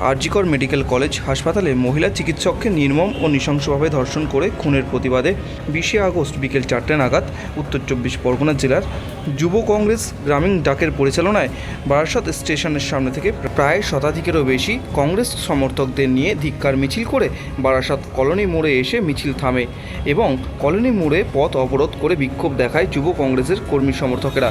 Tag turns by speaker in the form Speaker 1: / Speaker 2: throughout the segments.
Speaker 1: RG Kar medical college হাসপাতালে মহিলা চিকিৎসককে নির্মম ও নৃশংসভাবে ধর্ষণ করে খুনের প্রতিবাদে বিশে আগস্ট বিকেল চারটে নাগাদ উত্তর চব্বিশ পরগনা জেলার যুব কংগ্রেস গ্রামীণ ডাকের পরিচালনায় বারাসত স্টেশনের সামনে থেকে প্রায় শতাধিকেরও বেশি কংগ্রেস সমর্থকদের নিয়ে ধিক্কার মিছিল করে বারাসত কলোনি মোড়ে এসে মিছিল থামে এবং কলোনি মোড়ে পথ অবরোধ করে বিক্ষোভ দেখায় যুব কংগ্রেসের কর্মী সমর্থকেরা।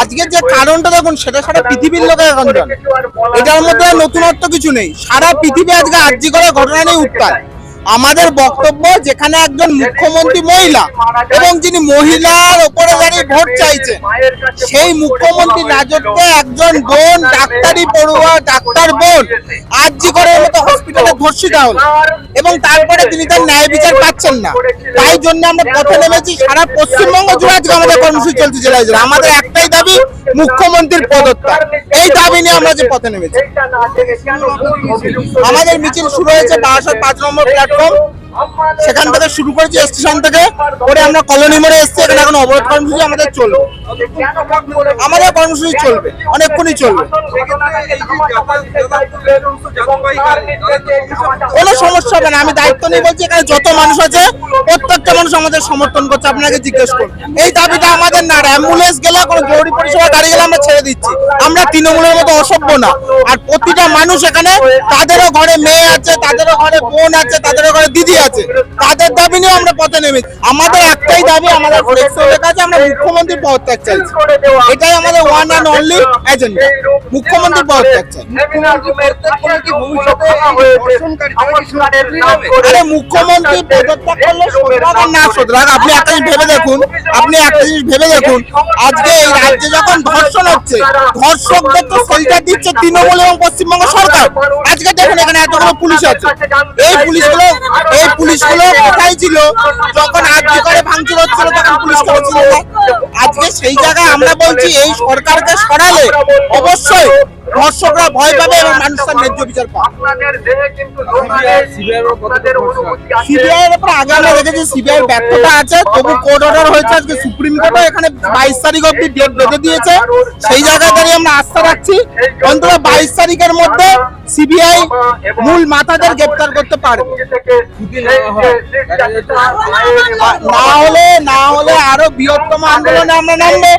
Speaker 2: আজকের যে কারণটা দেখুন সেটা সারা পৃথিবীর লোকে এখন জানে। এটার মধ্যে আর নতুনত্ব কিছু নেই। সারা পৃথিবী আজকে আর্জি করে ঘটনা নিয়ে উত্তাল আমাদের বক্তব্য যেখানে একজন মুখ্যমন্ত্রী মহিলা এবং যিনি মহিলার ওপরে দাঁড়িয়ে ভোট চাইছে সেই মুখ্যমন্ত্রী রাজত্বে একজন বোন ডাক্তারি পড়ুয়া ডাক্তার বোন আর্জি করার মতো ধর্ষি দেওয়া হলো। এবং তারপরে তিনি তার ন্যায় বিচার পাচ্ছেন না। তাই জন্য আমরা পথে নেমেছি, সারা পশ্চিমবঙ্গ জুড়ে আজকে আমাদের কর্মসূচি চলছে জেলায় জেলা আমাদের একটাই দাবি, মুখ্যমন্ত্রীর পদত্যাগ। এই দাবি নিয়ে আমরা যে পথে নেমেছি। আমাদের মিছিল শুরু হয়েছে বারোশো পাঁচ নম্বর প্ল্যাটফর্ম সেখান থেকে শুরু করেছি স্টেশন থেকে। পরে আমরা কলোনি মোড়ে এসছি, এখানে এখন অবরোধ কর্মসূচি আমাদের চলবে। আমাদের কর্মসূচি চলবে, অনেকক্ষণই চলবে। কোনো সমস্যা হবে না, আমি দায়িত্ব নিয়ে বলছি, এখানে যত মানুষ আছে প্রত্যেকটা মানুষ আমাদের সমর্থন করছে, আপনাকে জিজ্ঞেস করুন। এই দাবিটা আমাদের না, অ্যাম্বুলেন্স গেলে, কোনো জরুরি পরিষেবা গাড়ি গেলে আমরা ছেড়ে দিচ্ছি। আমরা তৃণমূলের মতো অসভ্য না। আর প্রতিটা মানুষ এখানে, তাদেরও ঘরে মেয়ে আছে, তাদেরও ঘরে বোন আছে, তাদেরও ঘরে দিদি আছে। তাদের দাবি নিয়ে আমরা পথে নেমেছি। আমাদের একটাই দাবি, আমাদের কাছে আমরা মুখ্যমন্ত্রীর পদত্যাগ চাইছি এটাই আমাদের ওয়ান অ্যান্ড অনলি এজেন্ডা মুখ্যমন্ত্রীর পদত্যাগ চাই। আরে মুখ্যমন্ত্রী পদত্যাগ করলে শোধরাক না শোধরাক আপনি একটা জিনিস ভেবে দেখুন, আপনি একটা জিনিস ভেবে দেখুন। আজকে এই রাজ্যে যখন ধর্ষণ হচ্ছে, ধর্ষকদের তো সেল্টার দিচ্ছে তৃণমূল এবং পশ্চিমবঙ্গ সরকার। আজকে দেখুন, এখানে এতগুলো পুলিশ আছে। এই পুলিশগুলো এই পুলিশগুলো কোথায় ছিল? যখন আজকে করে ভাঙচুর হচ্ছিল, তখন পুলিশ কেন ছিল আজকে সেই জায়গায় আমরা বলছি, এই সরকারকে সরালে অবশ্যই ধর্ষকরা ভয় পাবে এবং মানুষ তার ন্যায্য বিচার পাবে।
Speaker 3: আপনাদের দেহে কিন্তু আছে
Speaker 2: সিবিআই এর উপর আগে আমরা দেখেছি সিবিআই ব্যর্থতা আছে। তবু কোর্ট অর্ডার হয়েছে আজকে সুপ্রিম কোর্টে এখানে বাইশ তারিখ অব্দি ডেট বেঁধে দিয়েছে। সেই জায়গায় দাঁড়িয়ে আমরা আস্থা রাখছি। অন্তত বাইশ তারিখের মধ্যে সিবিআই মূল মাথাদের গ্রেপ্তার করতে
Speaker 3: পারে
Speaker 2: না হলে না হলে আরও বৃহত্তম আন্দোলনে আমরা নামবো।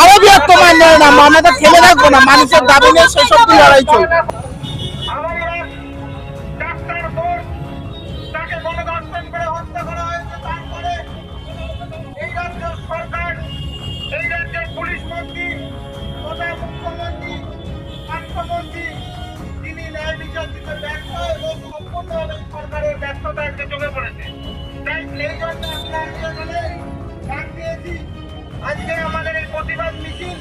Speaker 2: আরও বৃহত্তম আন্দোলনে নামবো আমরা তো ফেলে রাখব না। মানুষের দাবি নিয়ে সেসব লড়াই চলবে।
Speaker 3: সেই জন্য আমরা আজকে আমাদের এই প্রতিবাদ মিছিল